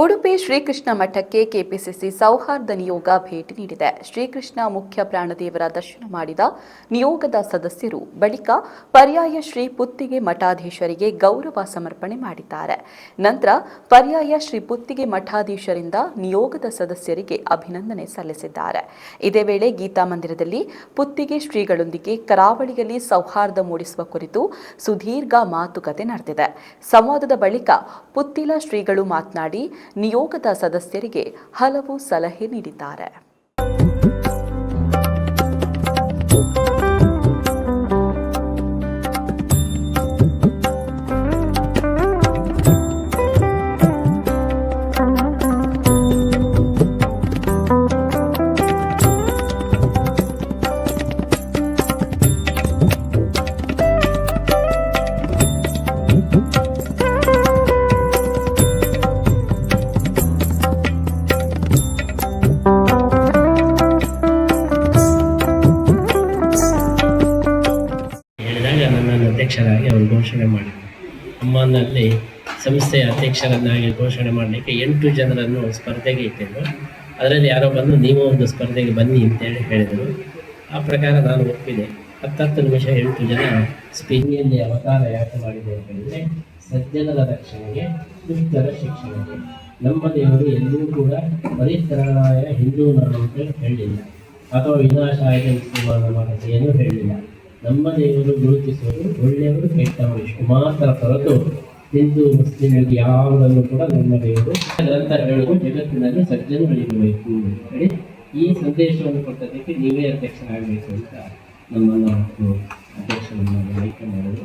ಉಡುಪಿ ಶ್ರೀಕೃಷ್ಣ ಮಠಕ್ಕೆ ಕೆಪಿಸಿಸಿ ಸೌಹಾರ್ದ ನಿಯೋಗ ಭೇಟಿ ನೀಡಿದೆ. ಶ್ರೀಕೃಷ್ಣ ಮುಖ್ಯ ಪ್ರಾಣದೇವರ ದರ್ಶನ ಮಾಡಿದ ನಿಯೋಗದ ಸದಸ್ಯರು ಬಳಿಕ ಪರ್ಯಾಯ ಶ್ರೀ ಪುತ್ತಿಗೆ ಮಠಾಧೀಶರಿಗೆ ಗೌರವ ಸಮರ್ಪಣೆ ಮಾಡಿದ್ದಾರೆ. ನಂತರ ಪರ್ಯಾಯ ಶ್ರೀ ಪುತ್ತಿಗೆ ಮಠಾಧೀಶರಿಂದ ನಿಯೋಗದ ಸದಸ್ಯರಿಗೆ ಅಭಿನಂದನೆ ಸಲ್ಲಿಸಿದ್ದಾರೆ. ಇದೇ ವೇಳೆ ಗೀತಾ ಮಂದಿರದಲ್ಲಿ ಪುತ್ತಿಗೆ ಶ್ರೀಗಳೊಂದಿಗೆ ಕರಾವಳಿಯಲ್ಲಿ ಸೌಹಾರ್ದ ಮೂಡಿಸುವ ಕುರಿತು ಸುದೀರ್ಘ ಮಾತುಕತೆ ನಡೆದಿದೆ. ಸಂವಾದದ ಬಳಿಕ ಪುತ್ತಿಲ ಶ್ರೀಗಳು ಮಾತನಾಡಿ ನಿಯೋಗದ ಸದಸ್ಯರಿಗೆ ಹಲವು ಸಲಹೆ ನೀಡಿದ್ದಾರೆ. ಹೇಳಿದಾಗ ನನ್ನನ್ನು ಅಧ್ಯಕ್ಷರಾಗಿ ಅವರು ಘೋಷಣೆ ಮಾಡಿದರು. ಅಮ್ಮನಲ್ಲಿ ಸಂಸ್ಥೆಯ ಅಧ್ಯಕ್ಷರನ್ನಾಗಿ ಘೋಷಣೆ ಮಾಡಲಿಕ್ಕೆ ಎಂಟು ಜನರನ್ನು ಸ್ಪರ್ಧೆಗೆ ಇಟ್ಟಿದ್ದರು. ಅದರಲ್ಲಿ ಯಾರೋ ಬಂದು, ನೀವು ಒಂದು ಸ್ಪರ್ಧೆಗೆ ಬನ್ನಿ ಅಂತೇಳಿ ಹೇಳಿದರು. ಆ ಪ್ರಕಾರ ನಾನು ಒಪ್ಪಿದೆ. ಹತ್ತತ್ತು ನಿಮಿಷ ಎಂಟು ಜನ ಸ್ಪೇನಿಯಲ್ಲಿ ಅವತಾರ ಯಾಕೆ ಮಾಡಿದೆ ಅಂತ ಹೇಳಿದರೆ ಸಜ್ಜನರ ರಕ್ಷಣೆಗೆ ದುಷ್ಟರ ಶಿಕ್ಷಣಕ್ಕೆ. ನಮ್ಮ ದೇವರು ಎಲ್ಲೂ ಕೂಡ ಪರಿತ್ರಾಣಾಯ ಹಿಂದೂ ನಾಡು ಅಂತ ಹೇಳಿಲ್ಲ. ಅಥವಾ ವಿನಾಶಾಯ ಮುಸ್ಲಿಮಾನ ಮಾಡಕ್ಕೆ ಏನೂ ಹೇಳಿಲ್ಲ. ನಮ್ಮ ದೇವರು ಗುರುತಿಸುವುದು ಒಳ್ಳೆಯವರು ಕೆಟ್ಟವರು. ಇಷ್ಟು ಮಾತ್ರ ಹೊರತು ಹಿಂದೂ ಮುಸ್ಲಿಮರಿಗೆ ಯಾವುದನ್ನು ಕೂಡ ನಮ್ಮ ದೇವರು ಗ್ರಂಥಗಳು ಜಗತ್ತಿನಲ್ಲಿ ಸಜ್ಜನಗಳಿರಬೇಕು ಹೇಳಿ? ಈ ಸಂದೇಶವನ್ನು ಕೊಟ್ಟದಕ್ಕೆ ನೀವೇ ಅಧ್ಯಕ್ಷರಾಗಬೇಕು ಅಂತ ನಮ್ಮನ್ನು ಅವತ್ತು ಅಧ್ಯಕ್ಷರನ್ನು ಆಯ್ಕೆ ಮಾಡೋದು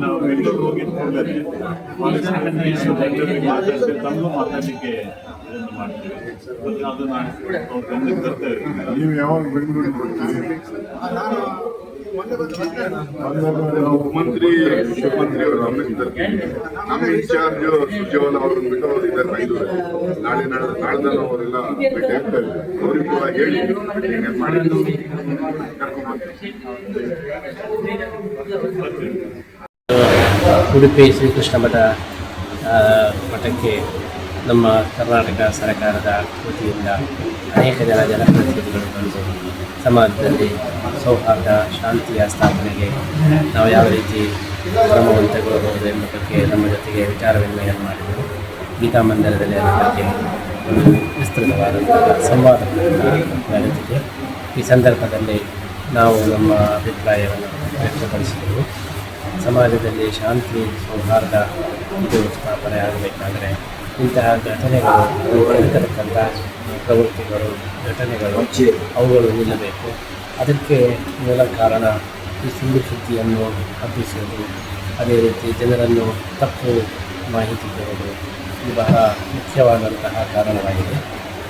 ನಾವು ಬೆಂಗಳೂರು ಹೋಗಿದ್ದು ಕೂಡಲೇ ಮಾತಾಡ್ತೀವಿ ತಮಗೂ ಮಾತಾಡಲಿಕ್ಕೆ ಇದನ್ನು ಮಾಡ್ತೀವಿ ಅದನ್ನ ಗಮನಕ್ಕೆ ತರ್ತೇವೆ ನೀವು ಯಾವಾಗ ಬೆಂಗಳೂರಿಗೆ ಬರ್ತೀರಿ ಮುಖ್ಯಮಂತ್ರಿ ಮುಖ್ಯಮಂತ್ರಿ ಅವರು ಗಮನಿಸಿದ್ದಾರೆ ನಮ್ಮ ಇನ್ಚಾರ್ಜ್ ಸುಜೀವನ್ ಅವರನ್ನು ಬಿಟ್ಟು ಅವರು ಇದ್ದಾರೆ ಬೆಂಗಳೂರಲ್ಲಿ ನಾಳೆ ನಾಳೆ ನಾಳೆದಲ್ಲ ಅವರೆಲ್ಲ ಭೇಟಿ ಆಗ್ತಾರೆ ಅವ್ರಿಗೆ ಕೂಡ ಹೇಳಿ. ಹೀಗೆ ಮಾಡಿದ್ದು ಉಡುಪಿ ಶ್ರೀಕೃಷ್ಣ ಮಠ ಮಠಕ್ಕೆ ನಮ್ಮ ಕರ್ನಾಟಕ ಸರ್ಕಾರದ ವತಿಯಿಂದ ಅನೇಕ ಜನ ಜನಪ್ರತಿನಿಧಿಗಳು ಬಂದು ಸಮಾಜದಲ್ಲಿ ಸೌಹಾರ್ದ, ಶಾಂತಿಯ ಸ್ಥಾಪನೆಗೆ ನಾವು ಯಾವ ರೀತಿ ಕ್ರಮವನ್ನು ತಗೊಳ್ಬಹುದು ಎಂಬ ಬಗ್ಗೆ ನಮ್ಮ ಜೊತೆಗೆ ವಿಚಾರ ವಿನಿಮಯ ಮಾಡಿದರು. ಗೀತಾ ಮಂದಿರದಲ್ಲಿ ಅದರ ಬಗ್ಗೆ ಒಂದು ವಿಸ್ತೃತವಾದಂತಹ ಸಂವಾದ ನಡೆದಿದೆ ಈ ಸಂದರ್ಭದಲ್ಲಿ ನಾವು ನಮ್ಮ ಅಭಿಪ್ರಾಯವನ್ನು ವ್ಯಕ್ತಪಡಿಸಿದೆವು. ಸಮಾಜದಲ್ಲಿ ಶಾಂತಿ, ಸೌಹಾರ್ದ ಇದು ಸ್ಥಾಪನೆ ಆಗಬೇಕಾದರೆ ಇಂತಹ ಘಟನೆಗಳು ಕೆಡತಕ್ಕಂಥ ಪ್ರವೃತ್ತಿಗಳು, ಘಟನೆಗಳು ಅವುಗಳು ನಿಲ್ಲಬೇಕು. ಅದಕ್ಕೆ ಮೂಲ ಕಾರಣ ಈ ಸುಳ್ಳು ಸುದ್ದಿಯನ್ನು ಹಬ್ಬಿಸುವುದು. ಅದೇ ರೀತಿ ಜನರನ್ನು ತಪ್ಪು ಮಾಹಿತಿ ಕೊಡೋದು ಇದು ಬಹಳ ಮುಖ್ಯವಾದಂತಹ ಕಾರಣವಾಗಿದೆ.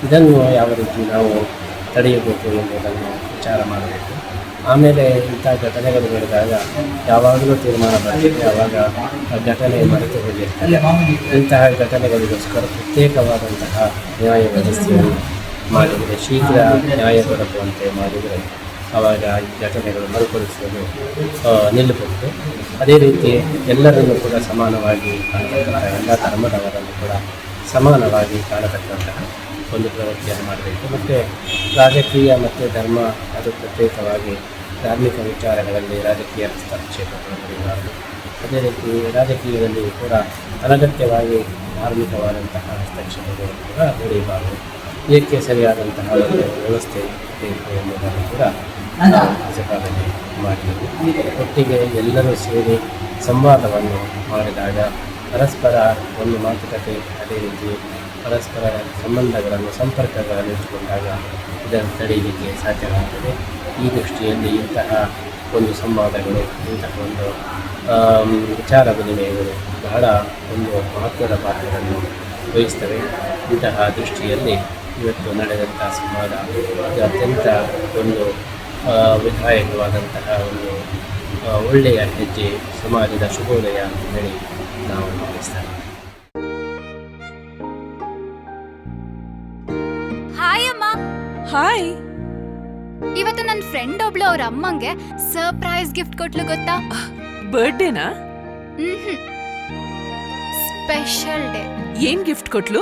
ಇದನ್ನು ಯಾವ ರೀತಿ ನಾವು ತಡೆಯಬೇಕು ಎಂಬುದನ್ನು ವಿಚಾರ ಮಾಡಬೇಕು. ಆಮೇಲೆ ಇಂಥ ಘಟನೆಗಳು ನಡೆದಾಗ ಯಾವಾಗಲೂ ತೀರ್ಮಾನ ಬರ್ತದೆ, ಯಾವಾಗ ಆ ಘಟನೆ ಮರೆತು ಹೋಗಿರ್ತಾರೆ ಇಂತಹ ಘಟನೆಗಳಿಗೋಸ್ಕರ ಪ್ರತ್ಯೇಕವಾದಂತಹ ನ್ಯಾಯ ವ್ಯವಸ್ಥೆಯನ್ನು ಮಾಡಿದರೆ, ಶೀಘ್ರ ನ್ಯಾಯ ದೊರಕುವಂತೆ ಮಾಡಿದರೆ ಆವಾಗ ಘಟನೆಗಳು ಮರುಕಳಿಸುವುದು ಆ, ನಿಲ್ಲಬಹುದು ಅದೇ ರೀತಿ ಎಲ್ಲರನ್ನು ಕೂಡ ಸಮಾನವಾಗಿ ಕಾಣತಕ್ಕಂತಹ ಎಲ್ಲ ಧರ್ಮದವರನ್ನು ಕೂಡ ಸಮಾನವಾಗಿ ಕಾಣತಕ್ಕಂತಹ ಒಂದು ಪ್ರವೃತ್ತಿಯನ್ನು ಮಾಡಬೇಕು. ಮತ್ತು ರಾಜಕೀಯ ಮತ್ತು ಧರ್ಮ ಅದು ಪ್ರತ್ಯೇಕವಾಗಿ ಧಾರ್ಮಿಕ ವಿಚಾರಗಳಲ್ಲಿ ರಾಜಕೀಯ ಹಸ್ತಕ್ಷೇಪಗಳು ಅದೇ ರೀತಿ ರಾಜಕೀಯದಲ್ಲಿ ಕೂಡ ಅನಗತ್ಯವಾಗಿ ಧಾರ್ಮಿಕವಾದಂತಹ ಹಸ್ತಕ್ಷೇಪಗಳು ಕೂಡ ನಡೆಯಬಾರದು. ಇದಕ್ಕೆ ಸರಿಯಾದಂತಹ ಒಂದು ವ್ಯವಸ್ಥೆ ಬೇಕು ಎಂಬುದನ್ನು ಕೂಡ ನಾವು ಮಾಡಿದರು. ಒಟ್ಟಿಗೆ ಎಲ್ಲರೂ ಸೇರಿ ಸಂವಾದವನ್ನು ಮಾಡಿದಾಗ ಪರಸ್ಪರ ಒಂದು ಮಾತುಕತೆ, ಅದೇ ರೀತಿ ಪರಸ್ಪರ ಸಂಬಂಧಗಳನ್ನು, ಸಂಪರ್ಕಗಳನ್ನು ಇಟ್ಟುಕೊಂಡಾಗ ಇದನ್ನು ತಡೆಯಲಿಕ್ಕೆ ಸಾಧ್ಯವಾಗುತ್ತದೆ. ಈ ದೃಷ್ಟಿಯಲ್ಲಿ ಇಂತಹ ಒಂದು ಸಂವಾದಗಳು, ಇಂತಹ ಒಂದು ವಿಚಾರ ವಿನಿಮಯಗಳು ಬಹಳ ಒಂದು ಮಹತ್ವದ ಪಾತ್ರವನ್ನು ವಹಿಸ್ತವೆ. ಇಂತಹ ದೃಷ್ಟಿಯಲ್ಲಿ ಇವತ್ತು ನಡೆದಂಥ ಸಂವಾದ ಅತ್ಯಂತ ಒಂದು ಆ, ಇರುವಂತಹ ಒಂದು ಒಳ್ಳೆಯ ಹೆಜ್ಜೆ ಸಮಾಜದ ಶುಭೋದಯ ಅಂತ ಹೇಳಿ ನಾವು ಭಾವಿಸ್ತೇವೆ ಹಾಯ್ ಅಮ್ಮ. ಹಾಯ್ ಇವತ್ತು ನನ್ನ ಫ್ರೆಂಡ್ ಒಬ್ಳು ಅವ್ರ ಅಮ್ಮಂಗೆ ಸರ್ಪ್ರೈಸ್ ಗಿಫ್ಟ್ ಕೊಟ್ಲು ಗೊತ್ತಾ? ಬರ್ಡೇನಾ ಸ್ಪೆಷಲ್ ಡೇ ಏನ್ ಗಿಫ್ಟ್ ಕೊಟ್ಲು?